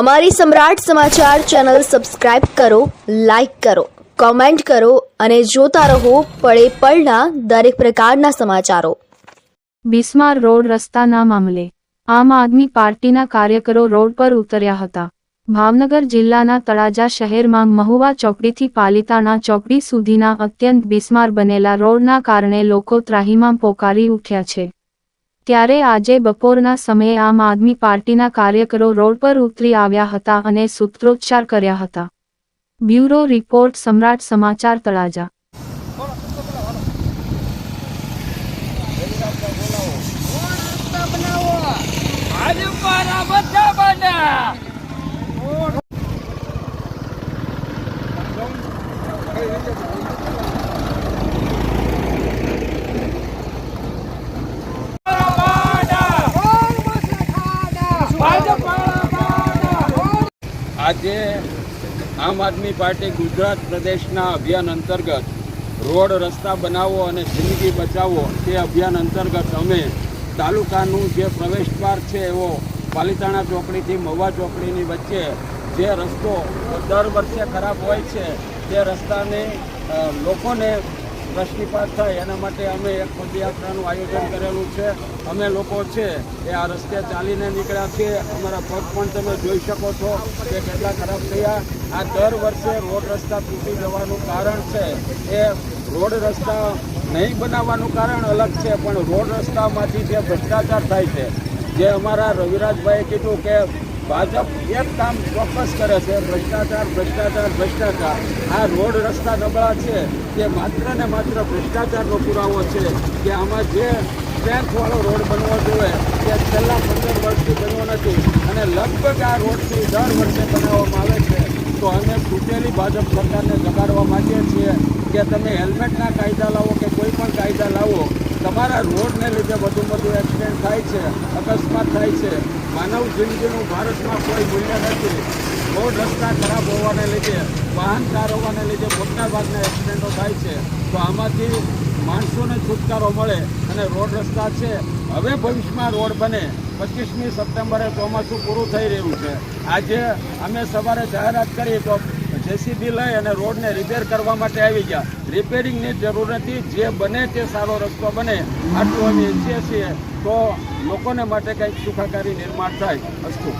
અમારી સમ્રાટ સમાચાર ચેનલ સબસ્ક્રાઇબ કરો, લાઇક કરો, કોમેન્ટ કરો અને જોતા રહો પળે પળના દરેક પ્રકારના સમાચારો. બિસ્માર રોડ રસ્તાના મામલે આમ આદમી પાર્ટીના કાર્યકરો રોડ પર ઉતર્યા હતા. ભાવનગર જિલ્લાના તળાજા શહેરમાં મહુવા ચોકડીથી પાલિતાણા ચોકડી સુધીના અત્યંત બિસ્માર બનેલા રોડના કારણે લોકો ત્રાહીમાં પોકારી ઉઠ્યા છે. ત્યારે આજે બપોરના સમયે આમ આદમી પાર્ટીના કાર્યકરો રોડ પર ઉતરી આવ્યા હતા અને સૂત્રોચ્ચાર કર્યા હતા. બ્યુરો રિપોર્ટ સમ્રાટ સમાચાર તળાજા. આજે બધા આજે આમ આદમી પાર્ટી ગુજરાત પ્રદેશના અભિયાન અંતર્ગત રોડ રસ્તા બનાવો અને જિંદગી બચાવો તે અભિયાન અંતર્ગત અમે તાલુકાનું જે પ્રવેશ દ્વાર છે એવો પાલિતાણા ચોકડીથી મહુવા ચોકડીની વચ્ચે જે રસ્તો દર વર્ષે ખરાબ હોય છે તે રસ્તાને લોકોને પ્રશ્નિપાત થાય, એના માટે અમે એક પદયાત્રાનું આયોજન કરેલું છે. અમે લોકો છે, એ આ રસ્તે ચાલીને નીકળ્યા છીએ અમારા પગ પણ તમે જોઈ શકો છો કે કેટલા ખરાબ થયા. આ દર વર્ષે રોડ રસ્તા તૂટી જવાનું કારણ છે, એ રોડ રસ્તા નહીં બનાવવાનું કારણ અલગ છે, પણ રોડ રસ્તામાંથી જે ભ્રષ્ટાચાર થાય છે, જે અમારા રવિરાજભાઈએ કીધું કે ભાજપ એક કામ ચોક્કસ કરે છે, ભ્રષ્ટાચાર ભ્રષ્ટાચાર ભ્રષ્ટાચાર. આ રોડ રસ્તા નબળા છે તે માત્ર ને માત્ર ભ્રષ્ટાચારનો પુરાવો છે કે આમાં જે સ્ટ્રેન્થવાળો રોડ બનવો જોઈએ તે છેલ્લા પંદર વર્ષથી બન્યો નથી અને લગભગ આ રોડથી દર વર્ષે બનાવવામાં આવે છે. તો અમે તૂટેલી ભાજપ સરકારને જગાડવા માંગીએ છીએ કે તમે હેલ્મેટના કાયદા લાવો કે કોઈ પણ કાયદા લાવો. તમારા રોડને લીધે વધુ બધું એક્સિડન્ટ થાય છે, અકસ્માત થાય છે. માનવ જિંદગીનું ભારતમાં કોઈ મૂલ્ય નથી. રોડ રસ્તા ખરાબ હોવાને લીધે, વાહન કાર હોવાને લીધે મોટા ભાગના એક્સિડન્ટો થાય છે. તો આમાંથી માણસોને છુટકારો મળે અને રોડ રસ્તા છે. હવે ભવિષ્યમાં રોડ બને. પચીસમી સપ્ટેમ્બરે ચોમાસું પૂરું થઈ રહ્યું છે. આજે અમે સવારે જાહેરાત કરી તો જેસીબી લઈ અને રોડને રિપેર કરવા માટે આવી ગયા. રિપેરિંગની જરૂર નથી. જે બને તે સારો રસ્તો બને. આટલું અમે ઈચ્છીએ છીએ. તો લોકોને માટે કંઈક સુખાકારી નિર્માણ થાય. અસ્તુ.